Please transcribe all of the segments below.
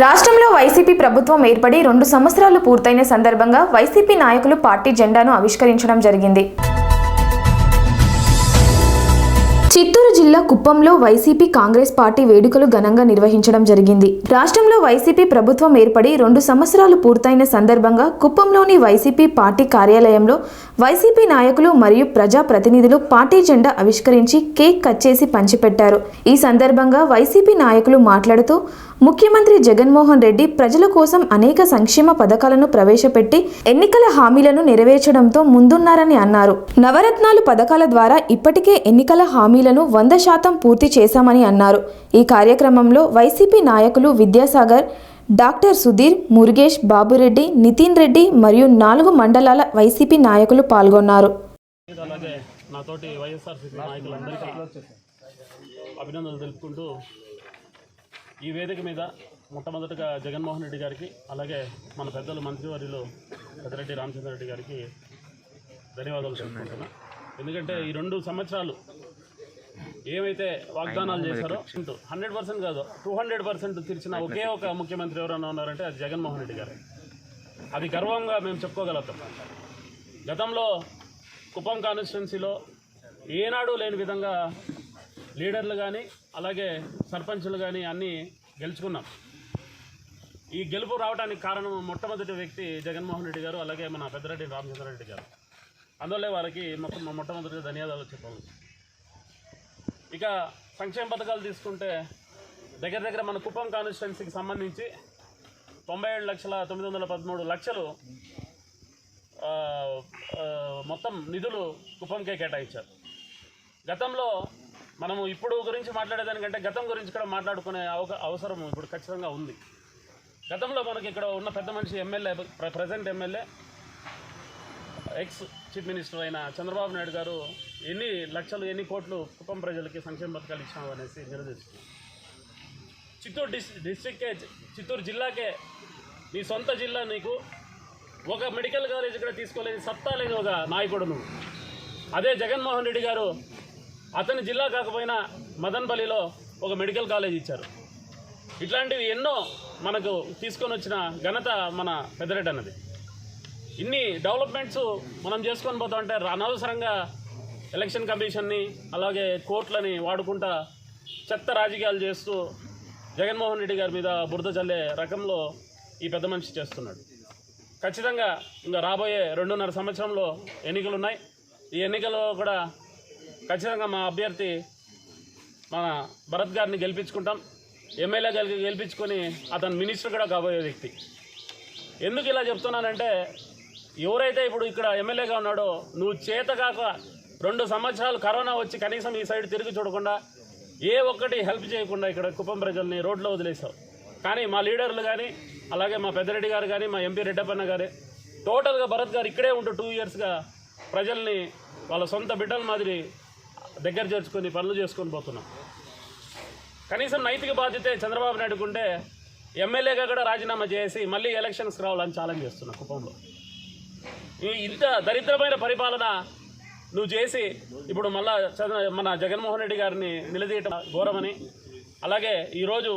రాష్ట్రంలో వైసీపీ ప్రభుత్వం ఏర్పడి రెండు సంవత్సరాలు పూర్తయిన సందర్భంగా వైసీపీ నాయకులు పార్టీ జెండాను ఆవిష్కరించడం జరిగింది. చిత్తూరు జిల్లా కుప్పంలో వైసీపీ కాంగ్రెస్ పార్టీ వేడుకలు ఘనంగా నిర్వహించడం జరిగింది. రాష్ట్రంలో వైసీపీ ప్రభుత్వం ఏర్పడి రెండు సంవత్సరాలు పూర్తయిన సందర్భంగా కుప్పంలోని వైసీపీ పార్టీ కార్యాలయంలో వైసీపీ నాయకులు మరియు ప్రజా ప్రతినిధులు పార్టీ జెండా ఆవిష్కరించి కేక్ కట్ చేసి పంచిపెట్టారు. ఈ సందర్భంగా వైసీపీ నాయకులు మాట్లాడుతూ ముఖ్యమంత్రి జగన్మోహన్ రెడ్డి ప్రజల కోసం అనేక సంక్షేమ పథకాలను ప్రవేశపెట్టి ఎన్నికల హామీలను నెరవేర్చడంతో ముందున్నారని అన్నారు. నవరత్నాలు పథకాల ద్వారా ఇప్పటికే ఎన్నికల హామీలను వంద శాతం పూర్తి చేశామని అన్నారు. ఈ కార్యక్రమంలో వైసీపీ నాయకులు విద్యాసాగర్ డాక్టర్ సుధీర్ మురుగేష్ బాబురెడ్డి నితిన్ రెడ్డి మరియు నాలుగు మండలాల వైసీపీ నాయకులు పాల్గొన్నారు. అభినందనలు తెలుపుకుంటూ ఈ వేదిక మీద మొట్టమొదటగా జగన్మోహన్ రెడ్డి గారికి అలాగే మన పెద్దలు మంత్రివర్యులు పెద్దరెడ్డి రామచంద్ర రెడ్డి గారికి ధన్యవాదాలు తెలుపుకుంటున్నా ఎందుకంటే ఈ రెండు సంవత్సరాలు ఏమైతే వాగ్దానాలు చేశారో హండ్రెడ్ పర్సెంట్ కాదు టూ హండ్రెడ్ పర్సెంట్ తీర్చిన ఒకే ఒక ముఖ్యమంత్రి ఎవరైనా ఉన్నారంటే అది జగన్మోహన్ రెడ్డి గారు. అది గర్వంగా మేము చెప్పుకోగలుగుతాం. గతంలో కుప్పం కాన్స్టిట్యున్సీలో ఏనాడు లేని విధంగా లీడర్లు కానీ అలాగే సర్పంచులు కానీ అన్నీ గెలుచుకున్నాం. ఈ గెలుపు రావడానికి కారణం మొట్టమొదటి వ్యక్తి జగన్మోహన్ రెడ్డి గారు అలాగే మన పెద్దరెడ్డి రామచంద్రారెడ్డి గారు. అందువల్లే వారికి మొత్తం మొట్టమొదటిగా ధన్యవాదాలు చెప్పాలి. ఇక సంక్షేమ పథకాలు తీసుకుంటే దగ్గర దగ్గర మన కుప్పం కాన్స్టిట్యున్సీకి సంబంధించి తొంభై ఏడు లక్షల తొమ్మిది వందల పదమూడు లక్షలు మొత్తం నిధులు కుప్పంకే కేటాయించారు. గతంలో మనము ఇప్పుడు గురించి మాట్లాడేదానికంటే గతం గురించి కూడా మాట్లాడుకునే అవక అవసరం ఇప్పుడు ఖచ్చితంగా ఉంది. గతంలో మనకి ఇక్కడ ఉన్న పెద్ద మనిషి MLA present MLA ex chief minister అయిన చంద్రబాబు నాయుడు గారు ఎన్ని లక్షలు ఎన్ని కోట్లు కుప్పం ప్రజలకి సంక్షేమ పథకాలు ఇచ్చాము అనేసి నిలదీస్తున్నారు. చిత్తూరు డిస్ డిస్టిక్కే చిత్తూరు జిల్లాకే నీ సొంత జిల్లా నీకు ఒక మెడికల్ కాలేజ్ కూడా తీసుకోలేని సత్తా లేని ఒక నాయకుడు నువ్వు. అదే జగన్మోహన్ రెడ్డి గారు అతని జిల్లా కాకపోయినా మదన్పల్లిలో ఒక మెడికల్ కాలేజ్ ఇచ్చారు. ఇట్లాంటివి ఎన్నో మనకు తీసుకొని వచ్చిన ఘనత మన పెద్దరెడ్డి అన్నది. ఇన్ని డెవలప్మెంట్స్ మనం చేసుకొని పోతా ఉంటే అనవసరంగా ఎలక్షన్ కమిషన్ని అలాగే కోర్టులని వాడుకుంటా చెత్త రాజకీయాలు చేస్తూ జగన్మోహన్ రెడ్డి గారి మీద బురద చల్లే రకంలో ఈ పెద్ద మనిషి చేస్తున్నాడు. ఖచ్చితంగా ఇంకా రాబోయే రెండున్నర సంవత్సరంలో ఎన్నికలు ఉన్నాయి ఈ ఎన్నికల్లో కూడా ఖచ్చితంగా మా అభ్యర్థి మన భరత్ గారిని గెలిపించుకుంటాం. ఎమ్మెల్యే గెలి గెలిపించుకొని అతను మినిస్టర్ కూడా కాబోయే వ్యక్తి. ఎందుకు ఇలా చెప్తున్నానంటే ఎవరైతే ఇప్పుడు ఇక్కడ ఎమ్మెల్యేగా ఉన్నాడో నువ్వు చేతగాక రెండు సంవత్సరాలు కరోనా వచ్చి కనీసం ఈ సైడ్ తిరిగి చూడకుండా ఏ ఒక్కటి హెల్ప్ చేయకుండా ఇక్కడ కుప్పం ప్రజల్ని రోడ్లో వదిలేసావు. కానీ మా లీడర్లు కానీ అలాగే మా పెద్దరెడ్డి గారు కానీ మా ఎంపీ రెడ్డప్పన్న గారే టోటల్గా భరత్ గారు ఇక్కడే ఉంటూ టూ ఇయర్స్గా ప్రజల్ని వాళ్ళ సొంత బిడ్డల మాదిరి దగ్గర చేర్చుకొని పనులు చేసుకొని పోతున్నాం. కనీసం నైతిక బాధ్యత చంద్రబాబు నాయుడుకు ఉంటే ఎమ్మెల్యేగా కూడా రాజీనామా చేసి మళ్ళీ ఎలక్షన్స్కి రావాలని ఛాలెంజ్ చేస్తున్నా కుప్పంలో. ఇంత దరిద్రమైన పరిపాలన నువ్వు చేసి ఇప్పుడు మళ్ళా మన జగన్మోహన్ రెడ్డి గారిని నిలదీయటం ఘోరమని. అలాగే ఈరోజు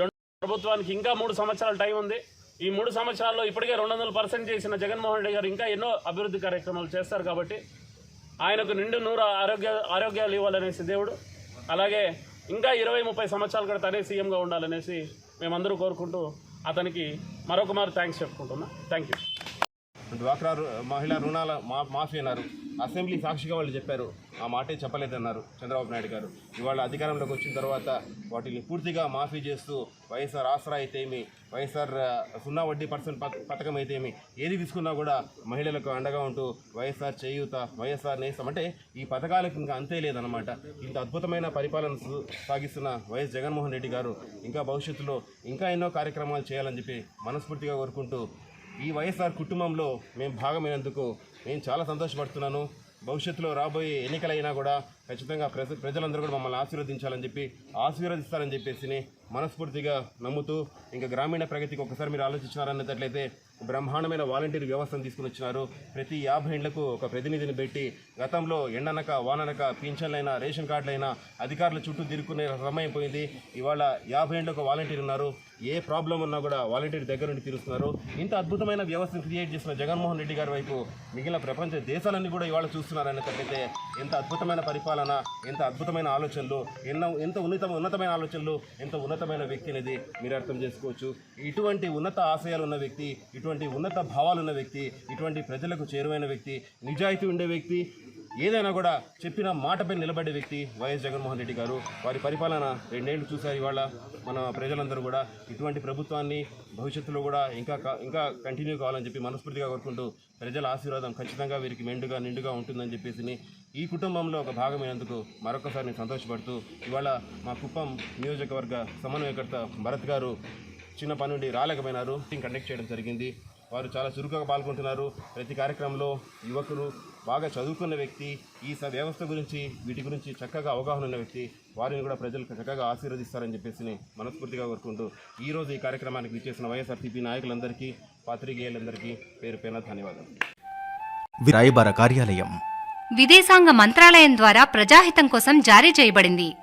రెండు ప్రభుత్వానికి ఇంకా మూడు సంవత్సరాల టైం ఉంది. ఈ మూడు సంవత్సరాల్లో ఇప్పటికే రెండు వందల పర్సెంట్ చేసిన జగన్మోహన్ రెడ్డి గారు ఇంకా ఎన్నో అభివృద్ధి కార్యక్రమాలు చేస్తారు కాబట్టి ఆయనకు నిండు నూరు ఆరోగ్య ఆరోగ్యాలు ఇవ్వాలనేసి దేవుడు. అలాగే ఇంకా ఇరవై ముప్పై సంవత్సరాలు కూడా తనే సీఎంగా ఉండాలనేసి మేమందరూ కోరుకుంటూ అతనికి మరొక మారు థ్యాంక్స్ చెప్పుకుంటున్నా. Thank you. డ్వాక్రా రు- మహిళా రుణాల మా మాఫీ అన్నారు. అసెంబ్లీ సాక్షిగా వాళ్ళు చెప్పారు. ఆ మాటే చెప్పలేదన్నారు చంద్రబాబు నాయుడు గారు. ఇవాళ అధికారంలోకి వచ్చిన తర్వాత వాటిని పూర్తిగా మాఫీ చేస్తూ వైఎస్ఆర్ ఆసరా అయితేమి వైఎస్ఆర్ సున్నా వడ్డీ పర్సెంట్ పథకం అయితేమి ఏది తీసుకున్నా కూడా మహిళలకు అండగా ఉంటూ వైఎస్ఆర్ చేయూత వైఎస్ఆర్ నేస్తం అంటే ఈ పథకాలకు ఇంకా అంతే లేదన్నమాట. ఇంత అద్భుతమైన పరిపాలన సాగిస్తున్న వైఎస్ జగన్మోహన్ రెడ్డి గారు ఇంకా భవిష్యత్తులో ఇంకా ఎన్నో కార్యక్రమాలు చేయాలని చెప్పి మనస్ఫూర్తిగా కోరుకుంటూ ఈ వైఎస్ఆర్ కుటుంబంలో మేము భాగమైనందుకు నేను చాలా సంతోషపడుతున్నాను. భవిష్యత్తులో రాబోయే ఎన్నికలైనా కూడా ఖచ్చితంగా ప్రజ ప్రజలందరూ కూడా మమ్మల్ని ఆశీర్వదించాలని చెప్పి ఆశీర్వదిస్తారని చెప్పేసి మనస్ఫూర్తిగా నమ్ముతూ ఇంకా గ్రామీణ ప్రగతికి ఒకసారి మీరు ఆలోచించినారన్నట్లయితే బ్రహ్మాండమైన వాలంటీర్ వ్యవస్థను తీసుకుని వచ్చినారు. ప్రతి యాభై ఇండ్లకు ఒక ప్రతినిధిని పెట్టి గతంలో ఎండనక వాననక పింఛన్లైనా రేషన్ కార్డులైనా అధికారుల చుట్టూ తిరుక్కునే సమయం పోయింది. ఇవాళ యాభై ఇండ్లకు వాలంటీర్ ఉన్నారు. ఏ ప్రాబ్లం ఉన్నా కూడా వాలంటీర్ దగ్గర నుండి తీరుస్తున్నారు. ఇంత అద్భుతమైన వ్యవస్థను క్రియేట్ చేసిన జగన్మోహన్ రెడ్డి గారి వైపు మిగిలిన ప్రపంచ దేశాలన్నీ కూడా ఇవాళ చూస్తున్నారన్నట్లయితే ఎంత అద్భుతమైన పరిపాలన ఎంత అద్భుతమైన ఆలోచనలు ఎన్నో ఎంత ఉన్నత ఉన్నతమైన ఆలోచనలు ఎంత ఉన్నతమైన వ్యక్తి అనేది మీరు అర్థం చేసుకోవచ్చు. ఇటువంటి ఉన్నత ఆశయాలు ఉన్న వ్యక్తి ఇటువంటి ఉన్నత భావాలు ఉన్న వ్యక్తి ఇటువంటి ప్రజలకు చేరువైన వ్యక్తి నిజాయితీ ఉండే వ్యక్తి ఏదైనా కూడా చెప్పిన మాటపై నిలబడే వ్యక్తి వైఎస్ జగన్మోహన్ రెడ్డి గారు వారి పరిపాలన రెండేళ్ళు చూశారు ఇవాళ. మన ప్రజలందరూ కూడా ఇటువంటి ప్రభుత్వాన్ని భవిష్యత్తులో కూడా ఇంకా ఇంకా కంటిన్యూ కావాలని చెప్పి మనస్ఫూర్తిగా కోరుకుంటూ ప్రజల ఆశీర్వాదం ఖచ్చితంగా వీరికి మెండుగా నిండుగా ఉంటుందని చెప్పేసి ఈ కుటుంబంలో ఒక భాగమైనందుకు మరొకసారి నేను సంతోషపడుతూ ఇవాళ మా కుప్పం నియోజకవర్గ సమన్వయకర్త భరత్ గారు చిన్న పని నుండి రాలేకపోయినారు. కండక్ట్ చేయడం జరిగింది. వారు చాలా చురుకుగా పాల్గొంటున్నారు. ప్రతి కార్యక్రమంలో యువకులు బాగా చదువుకున్న వ్యక్తి ఈ వ్యవస్థ గురించి వీటి గురించి చక్కగా అవగాహన ఉన్న వ్యక్తి వారిని కూడా ప్రజలు చక్కగా ఆశీర్వదిస్తారని చెప్పేసి మనస్ఫూర్తిగా కోరుకుంటూ ఈరోజు ఈ కార్యక్రమానికి విచ్చేసిన వైఎస్ఆర్సీపీ నాయకులందరికీ పాత్రికేయులందరికీ పేరు పేరున ధన్యవాదాలు. రాయబార కార్యాలయం. విదేశాంగ మంత్రాలయం ద్వారా ప్రజాహితం కోసం జారీ చేయబడింది.